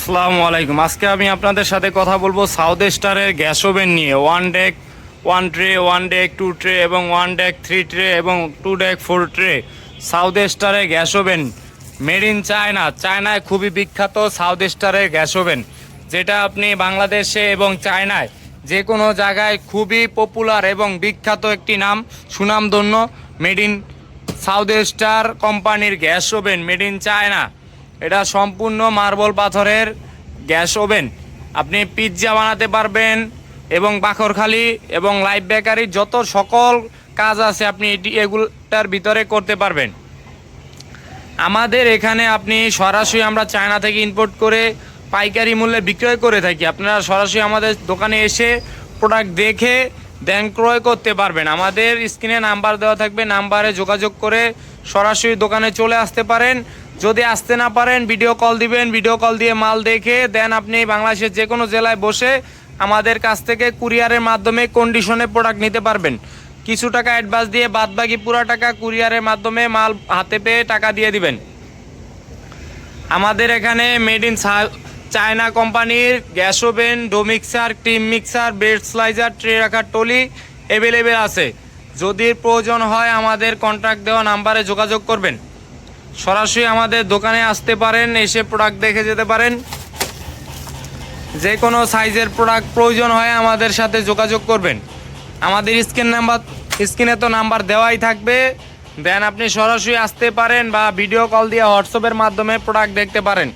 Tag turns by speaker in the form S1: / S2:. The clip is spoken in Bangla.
S1: আসসালামু আলাইকুম। আজকে আমি আপনাদের সাথে কথা বলব সাউথ স্টারের গ্যাস ওভেন নিয়ে। One deck one tray one deck two tray এবং ওয়ান ডেক থ্রি ট্রে এবং two deck four tray south স্টারের gas oven made in China চায়নায় খুবই বিখ্যাত সাউথ স্টারের গ্যাস ওভেন যেটা আপনি বাংলাদেশে এবং চায়নায় যে কোনো জায়গায় খুবই পপুলার এবং বিখ্যাত একটি নাম, সুনামধন্য মেড ইন সাউথ স্টার কোম্পানির gas oven made in China এটা সম্পূর্ণ মার্বল পাথরের গ্যাস ওভেন। আপনি পিৎজা বানাতে পারবেন এবং বাখরখালি এবং লাইফ বেকারি যত সকল কাজ আছে আপনি এটি এগুলোটার ভিতরে করতে পারবেন। আমাদের এখানে আপনি সরাসরি আমরা চায়না থেকে ইম্পোর্ট করে পাইকারি মূল্যে বিক্রয় করে থাকি। আপনারা সরাসরি আমাদের দোকানে এসে প্রোডাক্ট দেখে দেন ক্রয় করতে পারবেন। আমাদের স্ক্রিনে নাম্বার দেওয়া থাকবে নাম্বারে যোগাযোগ করে সরাসরি দোকানে চলে আসতে পারেন। যদি আসতে না পারেন ভিডিও কল দিবেন ভিডিও কল দিয়ে মাল দেখে দেন আপনি বাংলাদেশের যে কোনো জেলায় বসে আমাদের কাছ থেকে কুরিয়ারের মাধ্যমে কন্ডিশনে প্রোডাক্ট নিতে পারবেন। কিছু টাকা অ্যাডভান্স দিয়ে বাদবাকি পুরা টাকা কুরিয়ারের মাধ্যমে মাল হাতে পেয়ে টাকা দিয়ে দিবেন। আমাদের এখানে মেড ইন চায়না কোম্পানির gas oven dough mixer cream mixer bread slicer tray রাখার টলি অ্যাভেলেবেল আছে। যদি প্রয়োজন হয় আমাদের কন্ট্যাক্ট দেওয়া নাম্বারে যোগাযোগ করবেন। সরাসরি আমাদের দোকানে আসতে পারেন, এসে প্রোডাক্ট দেখে যেতে পারেন। যে কোনো সাইজের প্রোডাক্ট প্রয়োজন হয় আমাদের সাথে যোগাযোগ করবেন। আমাদের স্ক্রিন নাম্বার স্ক্রিনে তো নাম্বার দেওয়াই থাকবে। দেন আপনি সরাসরি আসতে পারেন বা ভিডিও কল দিয়ে হোয়াটসঅ্যাপের মাধ্যমে প্রোডাক্ট দেখতে পারেন।